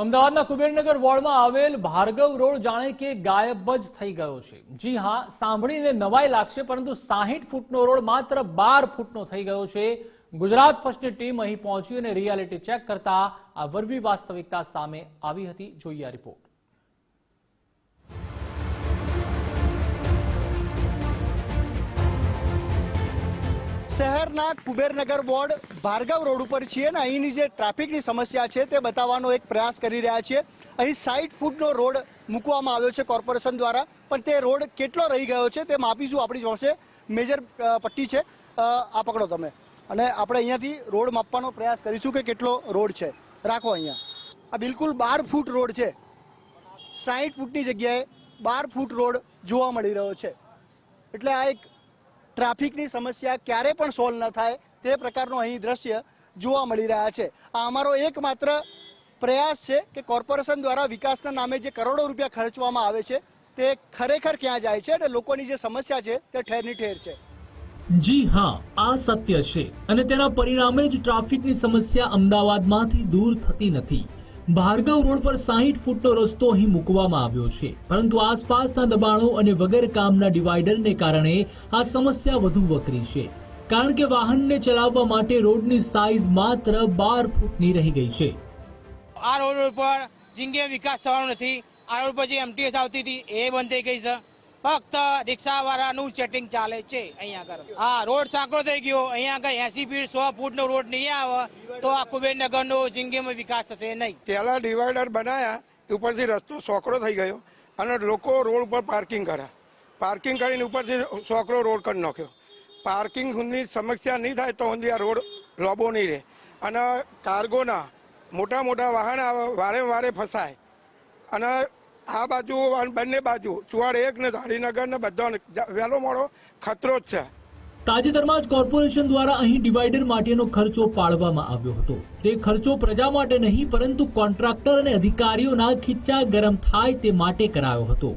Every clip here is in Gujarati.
અમદાવાદના કુબેરનગર વોર્ડમાં આવેલ ભાર્ગવ રોડ જાણે કે ગાયબ જ થઈ ગયો છે. જી હા, સાંભળીને નવાઈ લાગશે, પરંતુ સાહીઠ ફૂટનો રોડ માત્ર બાર ફૂટનો થઈ ગયો છે. ગુજરાત ફર્સ્ટની ટીમ અહીં પહોંચી અને રિયાલિટી ચેક કરતા આ વરવી વાસ્તવિકતા સામે આવી હતી. જોઈએ આ રિપોર્ટ. શહેરના કુબેરનગર વોર્ડ ભાર્ગવ રોડ ઉપર છીએ અને અહીંની જે ટ્રાફિકની સમસ્યા છે તે બતાવવાનો એક પ્રયાસ કરી રહ્યા છીએ. અહીં સાઠ ફૂટનો રોડ મૂકવામાં આવ્યો છે કોર્પોરેશન દ્વારા, પણ તે રોડ કેટલો રહી ગયો છે તે માપીશું આપણી પાસે મેજર પટ્ટી છે? આ પકડો તમે. અને આપણે અહીંયાથી રોડ માપવાનો પ્રયાસ કરીશું કે કેટલો રોડ છે. રાખો અહીંયા. આ બિલકુલ બાર ફૂટ રોડ છે. સાઠ ફૂટની જગ્યાએ બાર ફૂટ રોડ જોવા મળી રહ્યો છે. એટલે આ એક ટ્રાફિકની સમસ્યા ક્યારે પણ સોલ્વ ન થાય તે પ્રકારનું અહીં દ્રશ્ય જોવા મળી રહ્યા છે. આ અમારો એકમાત્ર પ્રયાસ છે કે કોર્પોરેશન દ્વારા વિકાસના નામે જે કરોડો રૂપિયા ખર્ચવામાં આવે છે, તે ખરેખર ક્યાં જાય છે? અને લોકોની જે સમસ્યા છે, તે ઠેરની ઠેર છે. જી હા, આ સત્ય છે અને તેના પરિણામે જ ટ્રાફિકની સમસ્યા અમદાવાદમાંથી દૂર થતી નથી. ભાર્ગવ રોડ પર સાહીઠ ફૂટનો રસ્તો અહીં મૂકવામાં આવ્યો છે. પરંતુ આસપાસના દબાણો અને વગર કામના ડિવાઈડરને કારણે આ સમસ્યા વધુ વકરી છે. કારણ કે વાહનને ચલાવવા માટે રોડની સાઇઝ માત્ર બાર ફૂટની રહી ગઈ છે. આ રોડ ઉપર જિંગે વિકાસ થવાનો નથી. આ રોડ પર જે એમટીએસ આવતી હતી, એ બંધ થઈ ગઈ છે. ફક્ત રિક્ષાવાળાનું ચેટિંગ ચાલે છે અહીંયા આગળ. હા, રોડ સાંકડો થઈ ગયો. અહીંયા આગળ એસી ફીટ સો ફૂટનો રોડ નહીં આવે, તો આ કુબેરનગરનો જિંદગીમાં વિકાસ થશે નહીં. પહેલાં ડિવાઈડર બનાયા ઉપરથી રસ્તો સોકડો થઈ ગયો અને લોકો રોડ ઉપર પાર્કિંગ કર્યા. પાર્કિંગ કરીને ઉપરથી સોકડો રોડ કરી નાખ્યો. પાર્કિંગની સમસ્યા નહીં થાય તો સુધી આ રોડ લોબો નહીં રહે. અને કાર્ગોના મોટા મોટા વાહન વારે વારે ફસાય. અને આ બાજુ બંને બાજુ, ચુવાડ એક ને ધારીનગર ને બધાને વહેલો મોડો ખતરો જ છે. તાજેતરમાં જ કોર્પોરેશન દ્વારા અહીં ડિવાઈડર માટેનો ખર્ચો પાડવામાં આવ્યો હતો. તે ખર્ચો પ્રજા માટે નહીં, પરંતુ કોન્ટ્રાક્ટર અને અધિકારીઓના ખીચ્ચા ગરમ થાય તે માટે કરાયો હતો.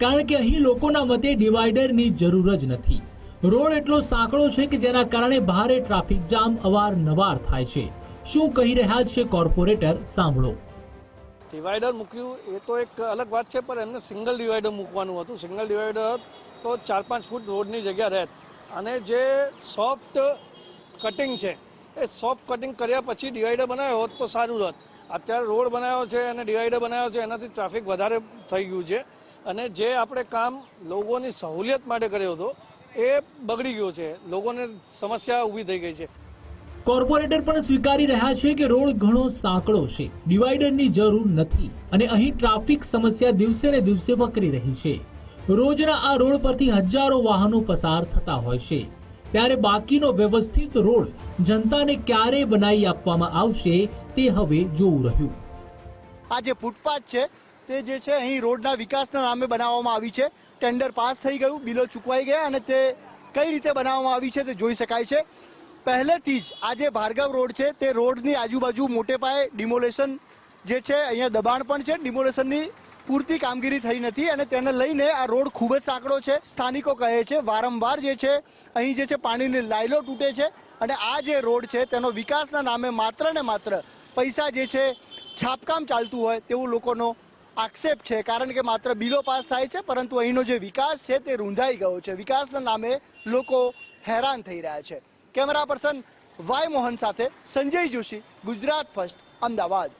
કારણ કે અહીં લોકોના મતે ડિવાઈડરની જરૂર જ નથી. રોડ એટલો સાંકડો છે કે જેના કારણે ભારે ટ્રાફિક જામ અવારનવાર થાય છે. શું કહી રહ્યા છે કોર્પોરેટર? સાંભળો. ડિવાઈડર મૂક્યું, એ તો એક અલગ વાત છે, પણ એમને સિંગલ ડિવાઈડર મૂકવાનું હતું. સિંગલ ડિવાઈડર તો ચાર પાંચ ફૂટ રોડની જગ્યા રહેત અને જે સોફ્ટ કટિંગ છે, એ સોફ્ટ કટિંગ કર્યા પછી ડિવાઈડર બનાવ્યો હોત તો સારું રહેત અત્યારે રોડ બનાવ્યો છે અને ડિવાઈડર બનાવ્યો છે, એનાથી ટ્રાફિક વધારે થઈ ગયું છે. અને જે આપણે કામ લોકોની સહુલિયત માટે કર્યો હતો, એ બગડી ગયો છે. લોકોને સમસ્યા ઊભી થઈ ગઈ છે. કોર્પોરેટર પણ સ્વીકારી રહ્યા છે કે રોડ ઘણો સાંકડો છે. ડિવાઈડરની જરૂર નથી અને અહીં ટ્રાફિક સમસ્યા દિવસે ને દિવસે વકરી રહી છે. રોજના આ રોડ પરથી હજારો વાહનો પસાર થતા હોય છે. ત્યારે બાકીનો વ્યવસ્થિત રોડ જનતાને ક્યારે બનાવી આપવામાં આવશે તે હવે જોવું રહ્યું. આ જે ફૂટપાથ છે તે જે છે અહીં રોડના વિકાસના નામે બનાવવામાં આવી છે. ટેન્ડર પાસ થઈ ગયું, બિલો ચૂકવાઈ ગયા અને તે કઈ રીતે બનાવવામાં આવી છે તે જોઈ શકાય છે. પહેલેથી જ આ જે ભાર્ગવ રોડ છે, તે રોડની આજુબાજુ મોટે પાયે ડિમોલેશન જે છે, અહીંયા દબાણ પણ છે. ડિમોલેશનની પૂરતી કામગીરી થઈ નથી અને તેને લઈને આ રોડ ખૂબ જ સાંકડો છે. સ્થાનિકો કહે છે, વારંવાર જે છે, અહીં જે છે, પાણીની લાઈલો તૂટે છે અને આ જે રોડ છે, તેનો વિકાસના નામે માત્ર ને માત્ર પૈસા જે છે, છાપકામ ચાલતું હોય તેવું લોકોનો આક્ષેપ છે. કારણ કે માત્ર બિલો પાસ થાય છે, પરંતુ અહીંનો જે વિકાસ છે, તે રૂંધાઈ ગયો છે. વિકાસના નામે લોકો હેરાન થઈ રહ્યા છે. કેમેરા પર્સન વાય મોહન સાથે સંજય જોશી ગુજરાત ફર્સ્ટ અમદાવાદ.